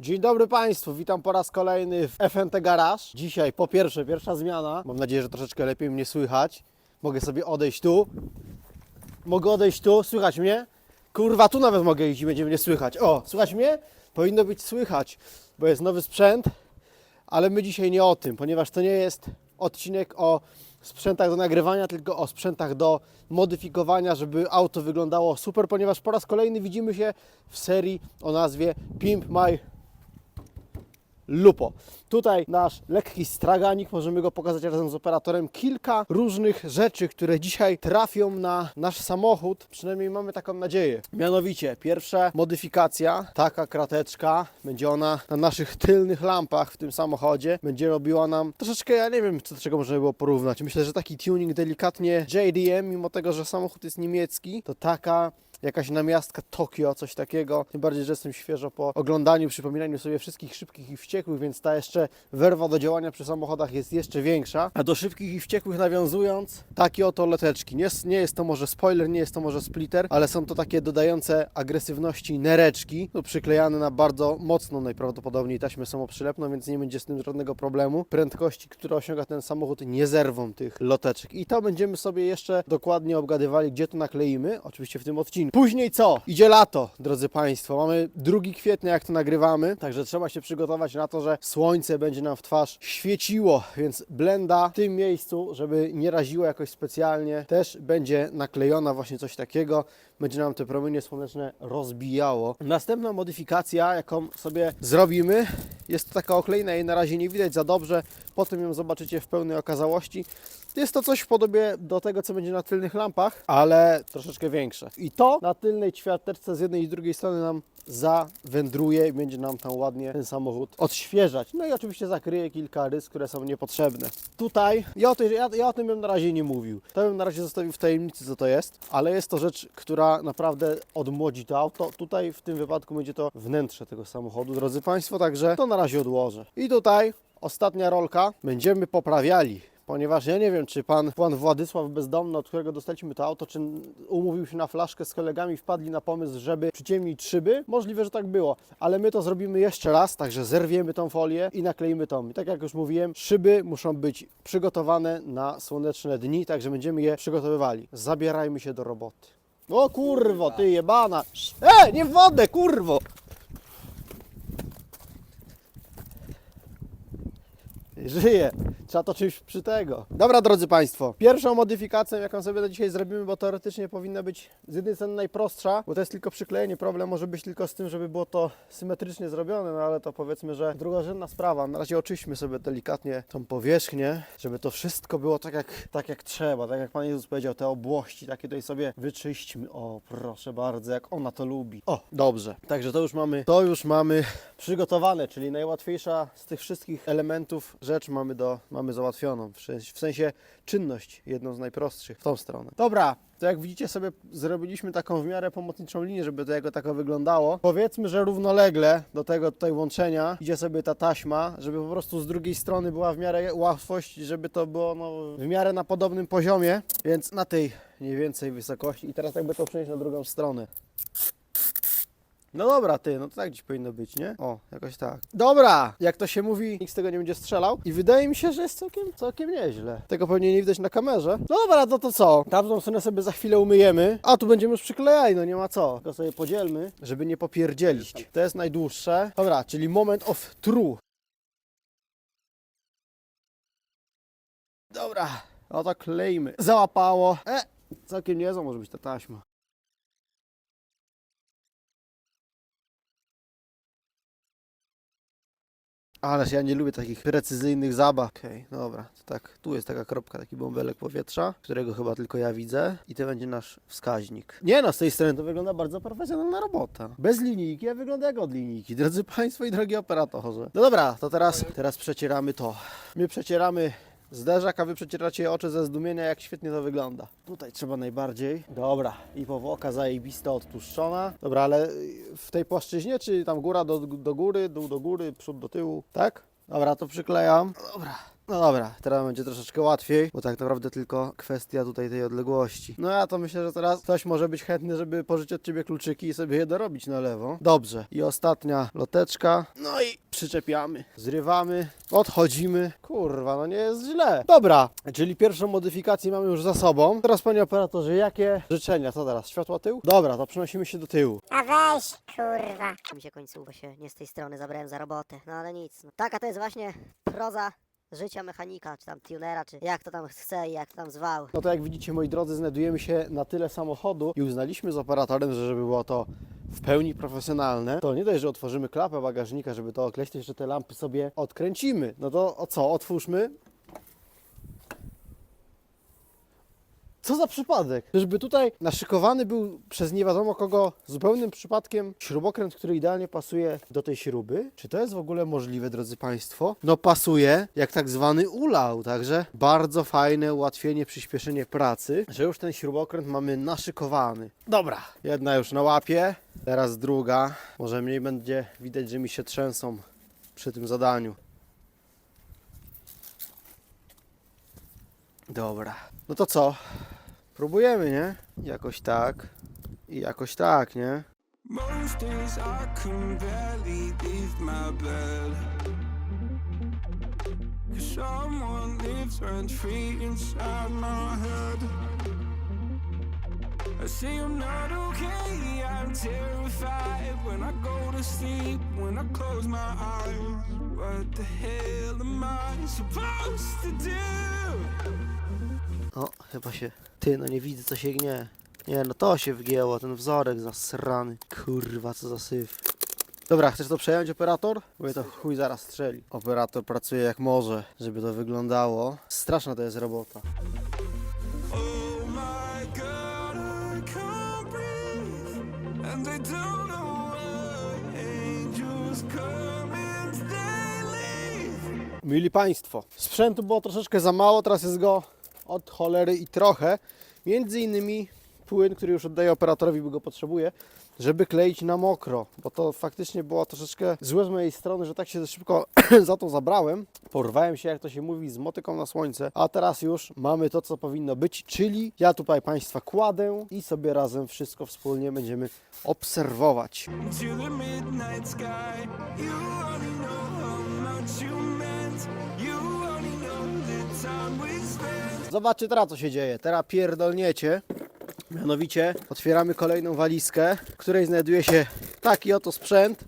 Dzień dobry Państwu, witam po raz kolejny w FNT Garage. Dzisiaj po pierwsze, pierwsza zmiana. Mam nadzieję, że troszeczkę lepiej mnie słychać. Mogę sobie odejść tu. Mogę odejść tu, słychać mnie? Kurwa, tu nawet mogę iść i będzie mnie słychać. O, słychać mnie? Powinno być słychać, bo jest nowy sprzęt, ale my dzisiaj nie o tym, ponieważ to nie jest odcinek o sprzętach do nagrywania, tylko o sprzętach do modyfikowania, żeby auto wyglądało super, ponieważ po raz kolejny widzimy się w serii o nazwie Pimp My Lupo. Tutaj nasz lekki straganik, możemy go pokazać razem z operatorem. Kilka różnych rzeczy, które dzisiaj trafią na nasz samochód. Przynajmniej mamy taką nadzieję. Mianowicie, pierwsza modyfikacja, taka krateczka, będzie ona na naszych tylnych lampach w tym samochodzie. Będzie robiła nam troszeczkę, ja nie wiem, do czego można by było porównać. Myślę, że taki tuning delikatnie JDM, mimo tego, że samochód jest niemiecki, to taka jakaś namiastka Tokio, coś takiego. Tym bardziej, że jestem świeżo po oglądaniu, przypominaniu sobie wszystkich szybkich i wściekłych, więc ta jeszcze werwa do działania przy samochodach jest jeszcze większa. A do szybkich i wściekłych nawiązując, takie oto leteczki. Nie, nie jest to może spoiler, nie jest to może splitter, ale są to takie dodające agresywności nereczki, no, przyklejane na bardzo mocną najprawdopodobniej taśmę samoprzylepną, więc nie będzie z tym żadnego problemu. Prędkości, które osiąga ten samochód, nie zerwą tych loteczek. I to będziemy sobie jeszcze dokładnie obgadywali, gdzie to nakleimy, oczywiście w tym odcinku. Później co? Idzie lato, drodzy Państwo. Mamy 2 kwietnia, jak to nagrywamy, także trzeba się przygotować na to, że słońce będzie nam w twarz świeciło, więc blenda w tym miejscu, żeby nie raziło jakoś specjalnie, też będzie naklejona właśnie coś takiego. Będzie nam te promienie słoneczne rozbijało. Następna modyfikacja, jaką sobie zrobimy, jest to taka oklejna, jej na razie nie widać za dobrze, potem ją zobaczycie w pełnej okazałości. Jest to coś w podobie do tego, co będzie na tylnych lampach, ale troszeczkę większe. I to na tylnej ćwiarteczce z jednej i z drugiej strony nam zawędruje i będzie nam tam ładnie ten samochód odświeżać. No i oczywiście zakryje kilka rys, które są niepotrzebne. Tutaj, ja o, tej, ja, ja o tym bym na razie nie mówił. To bym na razie zostawił w tajemnicy, co to jest, ale jest to rzecz, która naprawdę odmłodzi to auto. Tutaj w tym wypadku będzie to wnętrze tego samochodu, drodzy Państwo, także to na razie odłożę. I tutaj ostatnia rolka. Będziemy poprawiali Ponieważ ja nie wiem, czy pan, pan Władysław Bezdomny, od którego dostaliśmy to auto, czy umówił się na flaszkę z kolegami, wpadli na pomysł, żeby przyciemnić szyby. Możliwe, że tak było, ale my to zrobimy jeszcze raz, także zerwiemy tą folię i nakleimy tą. I tak jak już mówiłem, szyby muszą być przygotowane na słoneczne dni, także będziemy je przygotowywali. Zabierajmy się do roboty. O kurwo, ty jebana! E, nie wodę, kurwo! Żyje. Trzeba to czymś przy tego. Dobra, drodzy Państwo. Pierwszą modyfikacją, jaką sobie na dzisiaj zrobimy, bo teoretycznie powinna być z jednej strony najprostsza, bo to jest tylko przyklejenie. Problem może być tylko z tym, żeby było to symetrycznie zrobione, no ale to powiedzmy, że drugorzędna sprawa. Na razie oczyśćmy sobie delikatnie tą powierzchnię, żeby to wszystko było tak jak, tak jak trzeba. Tak jak Pan Jezus powiedział, te obłości takie tutaj sobie wyczyśćmy. O, proszę bardzo, jak ona to lubi. O, dobrze. Także to już mamy, to już mamy przygotowane, czyli najłatwiejsza z tych wszystkich elementów rzecz mamy, do, mamy załatwioną. W sensie, czynność, jedną z najprostszych w tą stronę. Dobra, to jak widzicie sobie zrobiliśmy taką w miarę pomocniczą linię, żeby to jako tako wyglądało. Powiedzmy, że równolegle do tego tutaj łączenia idzie sobie ta taśma, żeby po prostu z drugiej strony była w miarę łatwość, żeby to było no, w miarę na podobnym poziomie, więc na tej mniej więcej wysokości. I teraz jakby to przenieść na drugą stronę. No dobra, ty, no to tak dziś powinno być, nie? O, jakoś tak. Dobra, jak to się mówi, nikt z tego nie będzie strzelał. I wydaje mi się, że jest całkiem, całkiem nieźle. Tego pewnie nie widać na kamerze. No dobra, no to co? Tamtą stronę sobie za chwilę umyjemy. A tu będziemy już przyklejali, no nie ma co. Tylko sobie podzielmy, żeby nie popierdzielić. To jest najdłuższe. Dobra, czyli moment of true. Dobra, no to klejmy. Załapało. E, całkiem niezła może być ta taśma. Ależ ja nie lubię takich precyzyjnych zabaw. Okej, dobra, to tak, tu jest taka kropka, taki bąbelek powietrza, którego chyba tylko ja widzę i to będzie nasz wskaźnik. Nie no, z tej strony to wygląda bardzo profesjonalna robota. Bez linijki, a wygląda jak od linijki, drodzy Państwo i drogi operatorze. No dobra, to teraz, teraz przecieramy to. My przecieramy zderzak, a wy przecieracie oczy ze zdumienia, jak świetnie to wygląda. Tutaj trzeba najbardziej. Dobra, i powłoka zajebista odtłuszczona. Dobra, ale w tej płaszczyźnie, czy tam góra do, do góry, dół do góry, przód do tyłu, tak? Dobra, to przyklejam. Dobra. No dobra, teraz będzie troszeczkę łatwiej, bo tak naprawdę tylko kwestia tutaj tej odległości. No ja to myślę, że teraz ktoś może być chętny, żeby pożyć od ciebie kluczyki i sobie je dorobić na lewo. Dobrze. I ostatnia loteczka. No i przyczepiamy. Zrywamy. Odchodzimy. Kurwa, no nie jest źle. Dobra, czyli pierwszą modyfikację mamy już za sobą. Teraz panie operatorze, jakie życzenia? Co teraz? Światła tył? Dobra, to przenosimy się do tyłu. A weź, kurwa. mi się końcu, bo się nie z tej strony zabrałem za robotę. No ale nic. No. Taka to jest właśnie proza życia mechanika, czy tam tunera, czy jak to tam chce i jak to tam zwał. No to jak widzicie, moi drodzy, znajdujemy się na tyle samochodu i uznaliśmy z operatorem, że żeby było to w pełni profesjonalne, to nie dość, że otworzymy klapę bagażnika, żeby to to jeszcze te lampy sobie odkręcimy. No to o co? Otwórzmy. Co za przypadek? Żeby tutaj naszykowany był przez nie wiadomo kogo zupełnym przypadkiem śrubokręt, który idealnie pasuje do tej śruby. Czy to jest w ogóle możliwe, drodzy Państwo? No pasuje jak tak zwany ulał, także bardzo fajne ułatwienie, przyspieszenie pracy, że już ten śrubokręt mamy naszykowany. Dobra, jedna już na łapie, teraz druga. Może mniej będzie widać, że mi się trzęsą przy tym zadaniu. Dobra. No to co? Próbujemy, nie? Jakoś tak. I jakoś tak, nie? I say I'm not okay, I'm terrified when I go to sleep, when I close my eyes. What the hell O, chyba się... Ty, no nie widzę, co się gnie. Nie, no to się wgięło, ten wzorek zasrany. Kurwa, co za syf. Dobra, chcesz to przejąć, operator? Bo to chuj zaraz strzeli. Operator pracuje jak może, żeby to wyglądało. Straszna to jest robota. Oh. And I don't know why angels come they. Mili Państwo, sprzętu było troszeczkę za mało, teraz jest go od cholery i trochę. Między innymi płyn, który już oddaję operatorowi, bo go potrzebuje, żeby kleić na mokro, bo to faktycznie było troszeczkę złe z mojej strony, że tak się szybko za to zabrałem. Porwałem się, jak to się mówi, z motyką na słońce, a teraz już mamy to, co powinno być, czyli ja tutaj Państwa kładę i sobie razem wszystko wspólnie będziemy obserwować. Zobaczcie teraz, co się dzieje. Teraz pierdolniecie. Mianowicie otwieramy kolejną walizkę, w której znajduje się taki oto sprzęt.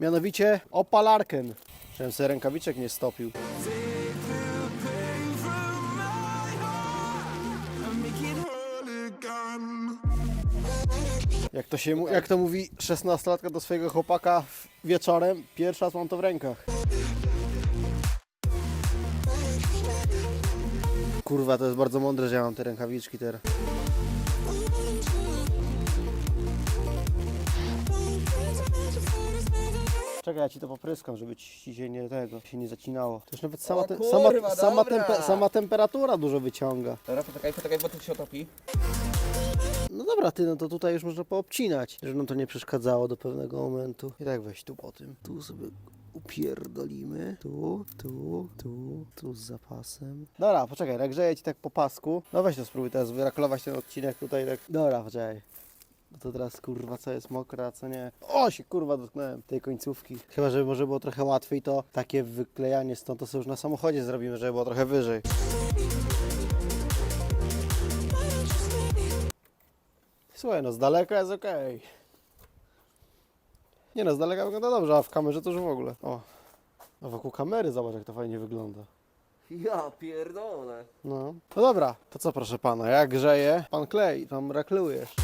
Mianowicie opalarkę. Żebym sobie rękawiczek nie stopił. Jak to, się, jak to mówi 16-latka do swojego chłopaka wieczorem, pierwszy raz mam to w rękach. Kurwa, to jest bardzo mądre, że ja mam te rękawiczki teraz. Czekaj, ja ci to popryskam, żeby ci się nie tego, się nie zacinało. To już nawet sama, te, kurwa, sama, sama, dobra. tempe, sama temperatura dużo wyciąga. Dobra, poczekaj, poczekaj, bo tu się otopi. No dobra, ty, no to tutaj już można poobcinać, żeby nam to nie przeszkadzało do pewnego momentu. I tak weź tu po tym. Tu sobie upierdolimy. Tu, tu, tu, tu z zapasem. Dobra, poczekaj, nagrzeję ci tak po pasku. No weź to spróbuj teraz wyraklować ten odcinek tutaj tak. Dobra, poczekaj. No to teraz kurwa co jest mokre, a co nie. O, się kurwa dotknąłem tej końcówki. Chyba, żeby może było trochę łatwiej, to takie wyklejanie stąd to sobie już na samochodzie zrobimy, żeby było trochę wyżej. Słuchaj, no z daleka jest okej. Nie no, z daleka wygląda dobrze, a w kamerze to już w ogóle. O, a wokół kamery zobacz jak to fajnie wygląda. Ja pierdolę. No. No dobra, to co proszę pana, jak grzeje, pan klei, tam raklujesz.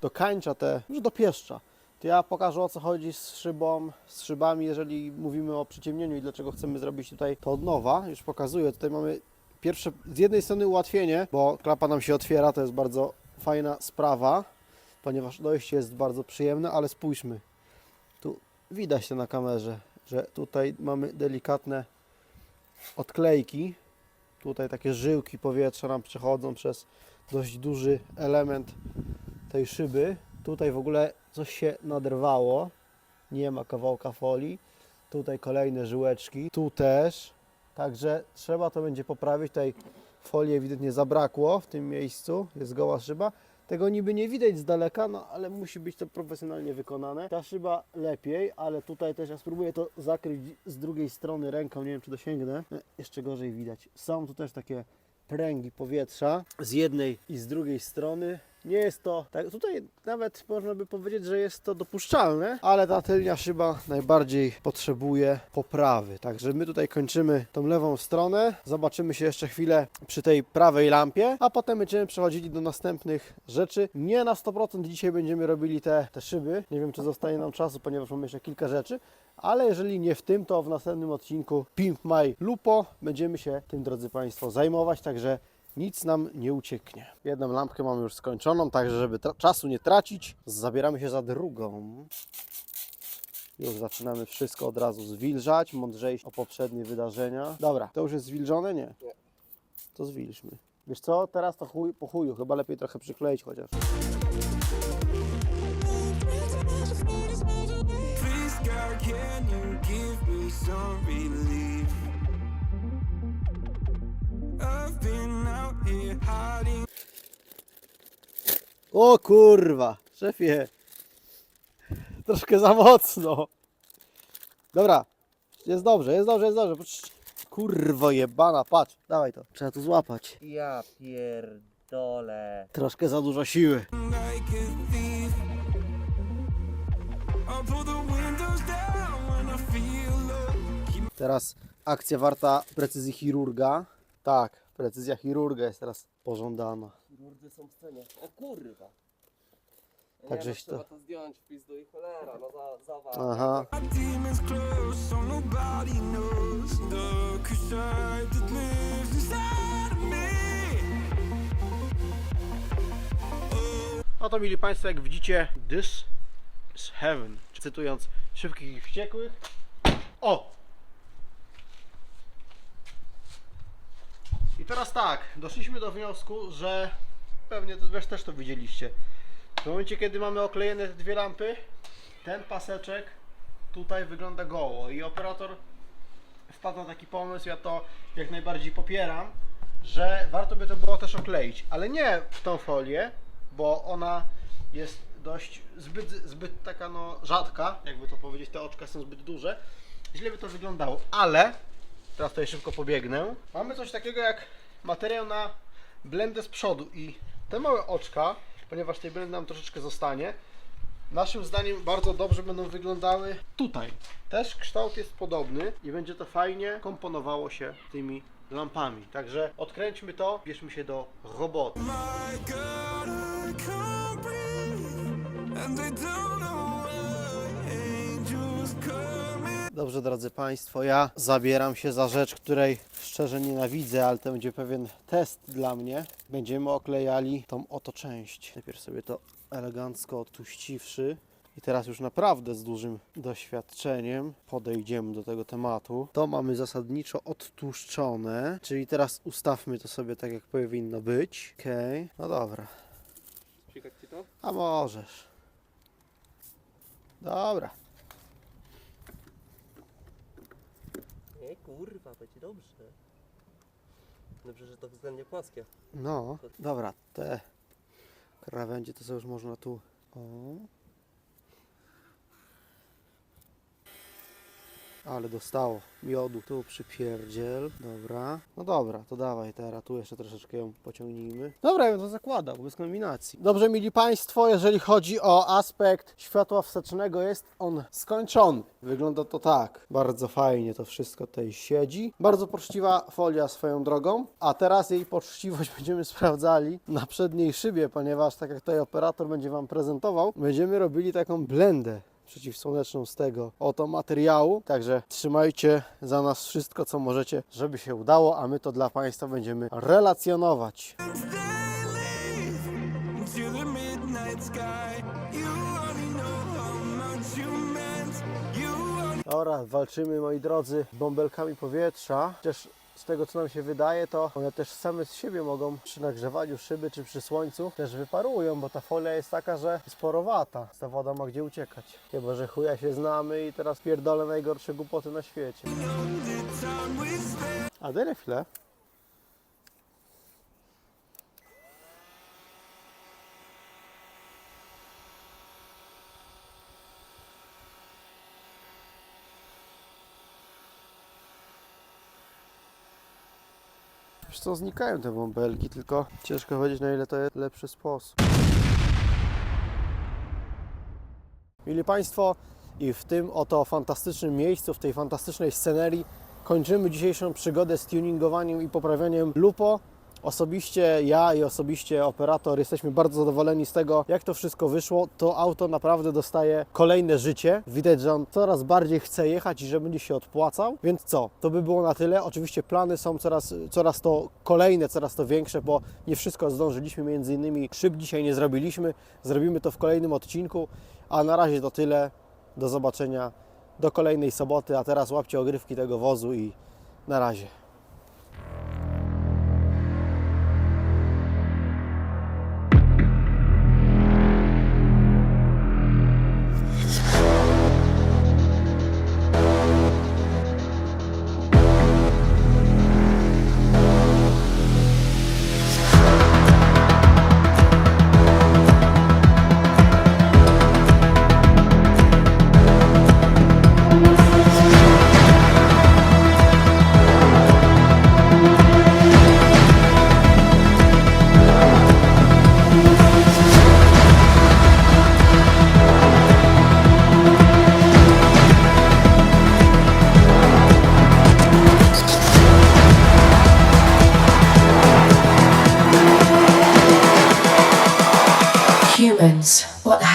Do kańcza te, już do pieszcza. To ja pokażę o co chodzi z szybą, z szybami, jeżeli mówimy o przyciemnieniu i dlaczego chcemy zrobić tutaj to od nowa. Już pokazuję, tutaj mamy pierwsze, z jednej strony ułatwienie, bo klapa nam się otwiera, to jest bardzo fajna sprawa, ponieważ dojście jest bardzo przyjemne, ale spójrzmy. Tu widać to na kamerze, że tutaj mamy delikatne odklejki. Tutaj takie żyłki powietrza nam przechodzą przez dość duży element tej szyby. Tutaj w ogóle coś się naderwało. Nie ma kawałka folii. Tutaj kolejne żyłeczki, tu też. Także trzeba to będzie poprawić. Tutaj folii ewidentnie zabrakło w tym miejscu, jest goła szyba. Tego niby nie widać z daleka, no ale musi być to profesjonalnie wykonane. Ta szyba lepiej, ale tutaj też ja spróbuję to zakryć z drugiej strony ręką, nie wiem czy dosięgnę. Jeszcze gorzej widać. Są tu też takie pręgi powietrza z jednej i z drugiej strony. Nie jest to, tak, tutaj nawet można by powiedzieć, że jest to dopuszczalne, ale ta tylnia szyba najbardziej potrzebuje poprawy. Także my tutaj kończymy tą lewą stronę. Zobaczymy się jeszcze chwilę przy tej prawej lampie, a potem będziemy przechodzili do następnych rzeczy. Nie na 100% dzisiaj będziemy robili te, te szyby. Nie wiem, czy zostanie nam czasu, ponieważ mamy jeszcze kilka rzeczy. Ale jeżeli nie w tym, to w następnym odcinku Pimp My Lupo będziemy się tym, drodzy Państwo, zajmować. Także nic nam nie ucieknie. Jedną lampkę mamy już skończoną, także żeby tra- czasu nie tracić, zabieramy się za drugą. Już zaczynamy wszystko od razu zwilżać, mądrzejść o poprzednie wydarzenia. Dobra, to już jest zwilżone? Nie. To zwilżmy. Wiesz co, teraz to chuj, po chuju, chyba lepiej trochę przykleić chociaż. Please, God, O kurwa, szefie. Troszkę za mocno. Dobra, jest dobrze, jest dobrze, jest dobrze. Patrz, Kurwo jebana, patrz, dawaj to. Trzeba tu złapać. Ja pierdolę. Troszkę za dużo siły. Teraz akcja warta precyzji chirurga. Tak, precyzja chirurga jest teraz pożądana. Chirurdzy są w scenie. O kurwa. Tak Tak żeś trzeba to- to zdjąć w pizdu i cholera, no za, za Aha. No to mieli Państwo, jak widzicie, this is heaven. Cytując szybkich i wściekłych. O! I teraz tak, doszliśmy do wniosku, że pewnie to wiesz, też to widzieliście. W momencie, kiedy mamy oklejone dwie lampy, ten paseczek tutaj wygląda goło i operator wpadł na taki pomysł, ja to jak najbardziej popieram, że warto by to było też okleić, ale nie w tą folię, bo ona jest dość zbyt, zbyt taka no rzadka, jakby to powiedzieć, te oczka są zbyt duże. Źle by to wyglądało, ale teraz tutaj szybko pobiegnę. Mamy coś takiego jak materiał na blendę z przodu i te małe oczka, ponieważ tej blendy nam troszeczkę zostanie, naszym zdaniem bardzo dobrze będą wyglądały tutaj. Też kształt jest podobny i będzie to fajnie komponowało się tymi lampami. Także odkręćmy to, bierzmy się do roboty. And I don't know why angels coming. Dobrze, drodzy Państwo, ja zabieram się za rzecz, której szczerze nienawidzę, ale to będzie pewien test dla mnie. Będziemy oklejali tą oto część. Najpierw sobie to elegancko odtuściwszy. I teraz już naprawdę z dużym doświadczeniem podejdziemy do tego tematu. To mamy zasadniczo odtłuszczone, czyli teraz ustawmy to sobie tak, jak powinno być. Okej, no dobra. Psikać ci to? A możesz. Dobra. Nie kurwa, będzie dobrze. Dobrze, że to względnie płaskie. No, dobra, te krawędzie to sobie już można tu. O. Ale dostało miodu. Tu przypierdziel. Dobra. No dobra, to dawaj teraz. Tu jeszcze troszeczkę ją pociągnijmy. Dobra, ja to zakładał, bez kombinacji. Dobrze, mili Państwo, jeżeli chodzi o aspekt światła wstecznego, jest on skończony. Wygląda to tak. Bardzo fajnie to wszystko tutaj siedzi. Bardzo poczciwa folia swoją drogą. A teraz jej poczciwość będziemy sprawdzali na przedniej szybie, ponieważ tak jak tutaj operator będzie Wam prezentował, będziemy robili taką blendę przeciwsłoneczną z tego oto materiału. Także trzymajcie za nas wszystko, co możecie, żeby się udało, a my to dla Państwa będziemy relacjonować. Dobra, walczymy moi drodzy bąbelkami powietrza. Chociaż z tego co nam się wydaje, to one też same z siebie mogą przy nagrzewaniu szyby czy przy słońcu też wyparują, bo ta folia jest taka, że jest porowata. Ta woda ma gdzie uciekać. Chyba, że chuja się znamy i teraz pierdolę najgorsze głupoty na świecie. A daj Co, znikają te bąbelki, tylko ciężko powiedzieć na ile to jest lepszy sposób. Mili Państwo, i w tym oto fantastycznym miejscu, w tej fantastycznej scenerii kończymy dzisiejszą przygodę z tuningowaniem i poprawianiem Lupo. Osobiście ja i osobiście operator jesteśmy bardzo zadowoleni z tego, jak to wszystko wyszło. To auto naprawdę dostaje kolejne życie. Widać, że on coraz bardziej chce jechać i że będzie się odpłacał. Więc co, to by było na tyle. Oczywiście plany są coraz, coraz to kolejne, coraz to większe, bo nie wszystko zdążyliśmy, między innymi szyb dzisiaj nie zrobiliśmy. Zrobimy to w kolejnym odcinku, a na razie to tyle. Do zobaczenia do kolejnej soboty, a teraz łapcie ogrywki tego wozu i na razie.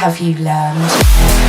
Have you learned?